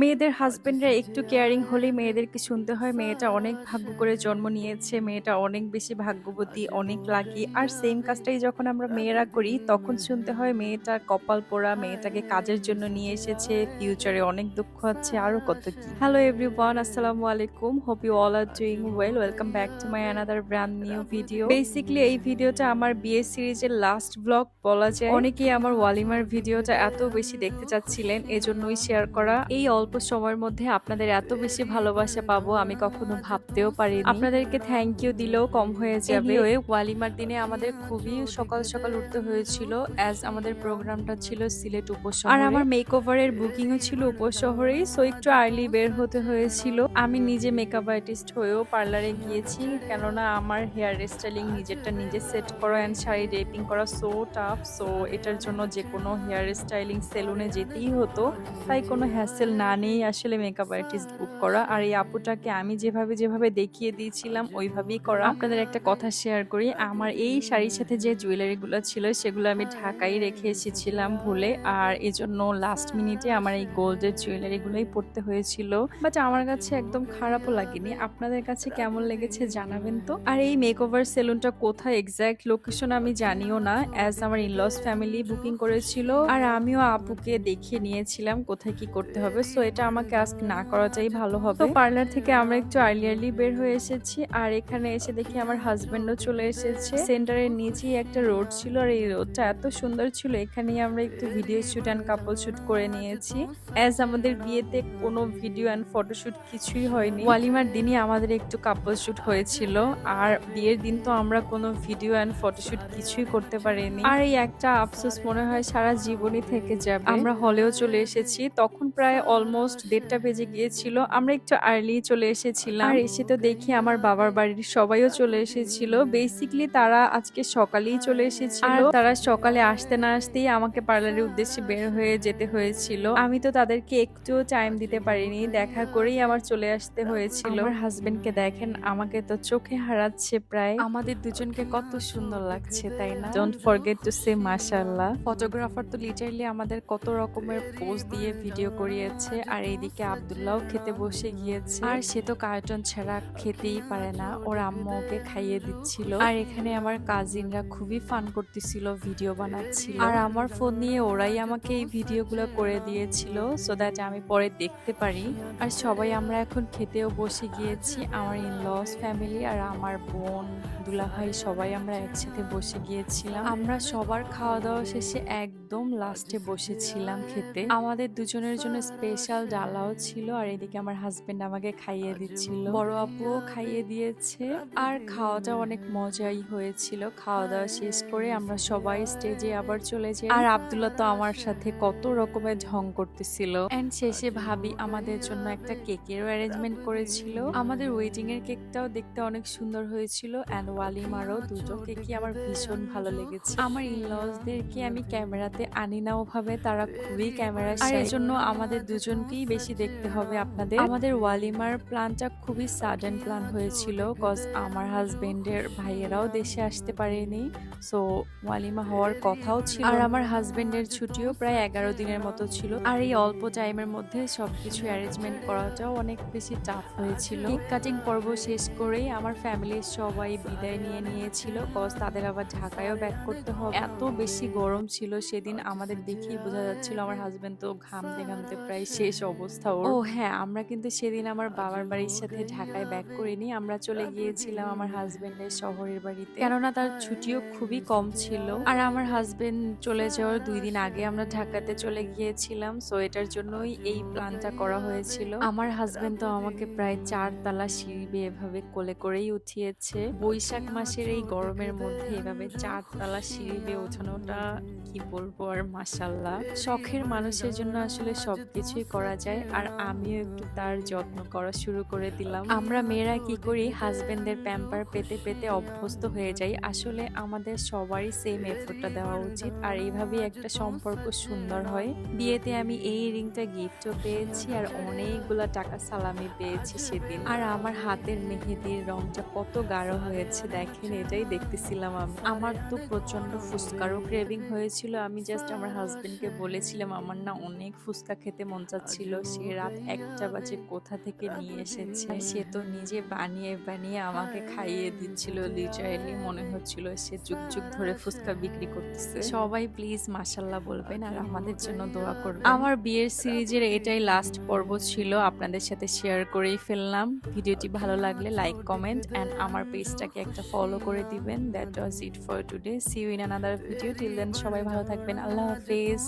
মেয়েদের হাসব্যান্ডরা একটু কেয়ারিং হলেই মেয়েদেরকে শুনতে হয়। মেয়েটা অনেক ভাগ্য করে জন্ম নিয়েছে, মেয়েটা অনেক বেশি ভাগ্যবতী, অনেক লাকি আর সেম কাজটাই যখন আমরা মেয়েরা করি, তখন শুনতে হয় মেয়েটার কপাল পোড়া, মেয়েটাকে কাজের জন্য নিয়ে এসেছে ফিউচারে অনেক দুঃখ আছে, আরও কত কি। হ্যালো এভরিওয়ান আসসালামু আলাইকুম। Hope you all are doing well welcome back to my another brand new video basically এই ভিডিওটা আমার বিয়ে সিরিজের লাস্ট ব্লগ বলা যায়। অনেকেই আমার ওয়ালিমার ভিডিওটা এত বেশি দেখতে চাচ্ছিলেন, এজন্যই শেয়ার করা। এই অল্প সময়ের মধ্যে আপনাদের এত বেশি ভালোবাসা পাবো আমি কখনো ভাবতেও পারি আপনাদেরকে থ্যাংক ইউ দিলেও কম হয়ে যাবে। ওই ওয়ালিমার দিনে আমাদের খুবই সকাল সকাল উঠতে হয়েছিল অ্যাজ আমাদের প্রোগ্রামটা ছিল সিলেট উপশহরে। আর আমার মেক মেকওভারের বুকিংও ছিল উপশহরেই সো একটু আর্লি বের হতে হয়েছিল। আমি নিজে মেকআপ আর্টিস্ট হয়েও পার্লারে গিয়েছি কেননা আমার হেয়ার স্টাইলিং নিজেরটা নিজে সেট করা অ্যান্ড শাড়ি ডেপিং করা সো টাফ সো এটার জন্য যে কোনো হেয়ার স্টাইলিং সেলুনে যেতেই হতো তাই কোনো হ্যাসেল না নিয়েই আসলে মেকআপ আর্টিস্ট বুক করা। আর এই আপুটাকে আমি যেভাবে যেভাবে দেখিয়ে দিয়েছিলাম, ওইভাবেই করা। আপনাদের একটা কথা শেয়ার করি, আমার এই শাড়ির সাথে যে জুয়েলারিগুলো ছিল, সেগুলো আমি ঢাকায় রেখে এসেছিলাম ভুলে। আর এজন্য লাস্ট মিনিটে আমার এই গোল্ডের জুয়েলারিগুলোই পড়তে হয়েছিল। বাট আমার কাছে একদম খারাপও লাগেনি। আপনাদের কাছে কেমন লেগেছে জানাবেন তো? আর এই মেকওভার সেলুনটা কোথায় এক্স্যাক্ট লোকেশন আমি জানিও না। অ্যাজ আমার ইনলস ফ্যামিলি বুকিং করেছিল, আর আমিও আপুকে দেখিয়ে নিয়েছিলাম কোথায় কি করতে হবে। সো এটা আমাকে আজকে না করাটাই ভালো হবে। তো পার্লার থেকে আমরা একটু আর্লি আর্লি বের হয়ে এসেছি, আর এখানে এসে দেখি আমার হাজবেন্ডও চলে এসেছে। সেন্টারের নিচেই একটা রোড ছিল, আর এই রোডটা এত সুন্দর ছিল, এখানেই আমরা একটু video shoot and couple shoot করে নিয়েছি। অ্যাজ আমাদের বিয়েতে কোনো ভিডিও অ্যান্ড ফটোশুট কিছুই হয়নি। ওয়ালিমার দিনই আমাদের একটু কাপল শুট হয়েছিল, আর বিয়ের দিন তো আমরা কোনো ভিডিও অ্যান্ড ফটোশুট কিছুই করতে পারিনি। আর এই একটা আফসোস মনে হয় সারা জীবনই থেকে যাবে। আমরা হলেও চলে এসেছি, তখন প্রায় অলমোস্ট দেড়টা বেজে গিয়েছিল আমরা একটু আর্লি চলে এসেছিলাম। আর এসে তো দেখি আমার বাবার বাড়ির সবাইও চলে এসেছিল। বেসিকলি তারা আজকে সকালেই চলে এসেছিল। আর তারা সকালে আসতে না আসতেই আমাকে পার্লারের উদ্দেশ্যে বের হয়ে যেতে হয়েছিল। আমি তো তাদেরকে একটুও টাইম দিতে পারিনি দেখা করেই আমার চলে আসতে হয়েছিল। আমার হাজবেন্ডকে দেখেন আমাকে তো চোখে হারাচ্ছে প্রায়। আমাদের দুজনকে কত সুন্দর লাগছে তাই না? ডোন্ট ফরগেট টু সে মাশাআল্লাহ। ফটোগ্রাফার তো লিটারলি আমাদের কত রকমের পোজ দিয়ে ভিডিও করিয়েছে। আর এইদিকে আব্দুল্লাহ খেতে বসে গিয়েছে। আর সে তো কার্টুন ছাড়া খেতেই পারে না ওর আম্মু ওকে খাইয়ে দিচ্ছিল। আর এখানে আমার কাজিনরা খুবই ফান করতেছিল ভিডিও বানাচ্ছিল। আর আমার ফোন নিয়ে ওরাই আমাকে এই ভিডিওগুলো করে দিয়েছিল সো দ্যাট আমি পরে দেখতে পারি। আর সবাই আমরা এখন খেতেও বসে গিয়েছি আমার ইন লস ফ্যামিলি আর আমার বোন দুলাভাই সবাই আমরা একসাথে বসে গিয়েছিলাম। আমরা সবার খাওয়া দাওয়া শেষে একদম লাস্টে বসেছিলাম খেতে। আমাদের দুজনের জন্য স্পেশাল ডালাও ছিল আর এদিকে আমার হাজবেন্ড আমাকে খাইয়ে দিচ্ছিল। বড় আপুও খাইয়ে দিয়েছে। আর খাওয়াটা অনেক মজাই হয়েছিল। খাওয়া দাওয়া শেষ করে আমরা সবাই স্টেজে আবার চলে যাই। আর আব্দুল্লাহ তো আমার সাথে কত রকমের ঢং করতেছিল। এন্ড শেষে ভাবি আমাদের জন্য একটা কেকেরও অ্যারেঞ্জমেন্ট করেছিল। আমাদের ওয়েডিং এর কেকটাও দেখতে অনেক সুন্দর হয়েছিল। অ্যান্ড ওয়ালিমারও দুটো কেকই আমার ভীষণ ভালো লেগেছে। আমার ইনলসদেরকে আমি ক্যামেরাতে আনি না ওভাবে তারা খুবই ক্যামেরা আর জন্য আমাদের দুজনকেই বেশি দেখতে হবে আপনাদের। আমাদের ওয়ালিমার প্ল্যানটা খুবই সাডেন প্ল্যান হয়েছিল কজ আমার হাজবেন্ডের ভাইয়েরাও দেশে আসতে পারেনি। সো ওয়ালিমা হওয়ার কথাও ছিল। আর আমার হাজবেন্ডের ছুটিও প্রায় এগারো দিনের মতো ছিল। আর এই অল্প টাইমের মধ্যে সবকিছু অ্যারেঞ্জমেন্ট করাটাও অনেক বেশি টাফ হয়েছিল। কেক কাটিং পর্ব শেষ করেই আমার ফ্যামিলির সবাই বিদায় নিয়ে নিয়েছিল কজ তাদের আবার ঢাকায়ও ব্যাক করতে হবে। এত বেশি গরম ছিল সেদিন আমাদের দেখেই বোঝা যাচ্ছিল, আমার হাজবেন্ড তো ঘামতে ঘামতে প্রায় অবস্থা ওর। ও হ্যাঁ আমরা কিন্তু সেদিন আমার বাবার বাড়ির সাথে ঢাকায় ব্যাক করিনি আমরা চলে গিয়েছিলাম আমার হাজবেন্ডের শহরের বাড়িতে। কেননা তার ছুটিও খুবই কম ছিল। আর আমার হাজবেন্ড চলে যাওয়ার দুই দিন আগে আমরা ঢাকাতে চলে গিয়েছিলাম। সো এটার জন্যই এই প্ল্যানটা করা হয়েছিল। আমার হাজবেন্ড তো আমাকে প্রায় চার তালা সিঁড়ি বেয়ে এভাবে কোলে করেই উঠিয়েছে। বৈশাখ মাসের এই গরমের মধ্যে এভাবে চার তালা সিঁড়ি বেয়ে ওঠানোটা কি বলব আর মাসাল্লাহ শখের মানুষের জন্য আসলে সবকিছুই করা যায়। আর আমিও একটু তার যত্ন করা শুরু করে দিলাম। আমরা মেয়েরা কি করি? হাজবেন্ডের প্যাম্পার পেতে পেতে অভ্যস্ত হয়ে যাই। আসলে আমাদের সবারই সেম এফোর্টটা দেওয়া উচিত। আর এইভাবেই একটা সম্পর্ক সুন্দর হয়। বিয়েতে আমি এই রিংটা গিফটও পেয়েছি আর অনেকগুলা টাকা সালামি পেয়েছি সেদিন। আর আমার হাতের মেহেদির রংটা কত গাঢ় হয়েছে। দেখেন, এটাই দেখতেছিলাম আমি। আমার তো প্রচণ্ড ফুচকারও ক্রেভিং হয়েছিল। আমি জাস্ট আমার হাজবেন্ডকে বলেছিলাম, আমার না অনেক ফুচকা খেতে মন চাচ্ছে। ছিল সে রাত একটা বাজে কোথা থেকে নিয়ে এসেছে সে তো নিজে বানিয়ে বানিয়ে আমাকে খাইয়ে দিচ্ছিল লিটারেলি মনে হচ্ছিল সে যুগ যুগ ধরে ফুচকা বিক্রি করতেছে। সবাই প্লিজ মাসাল্লাহ বলবেন আর আমাদের জন্য দোয়া করবেন। আমার বিয়ের সিরিজের এটাই লাস্ট পর্ব ছিল আপনাদের সাথে শেয়ার করেই ফেললাম। ভিডিওটি ভালো লাগলে লাইক কমেন্ট অ্যান্ড আমার পেজটাকে একটা ফলো করে দিবেন। That was it for today see you in another video till then সবাই ভালো থাকবেন। আল্লাহ হাফেজ।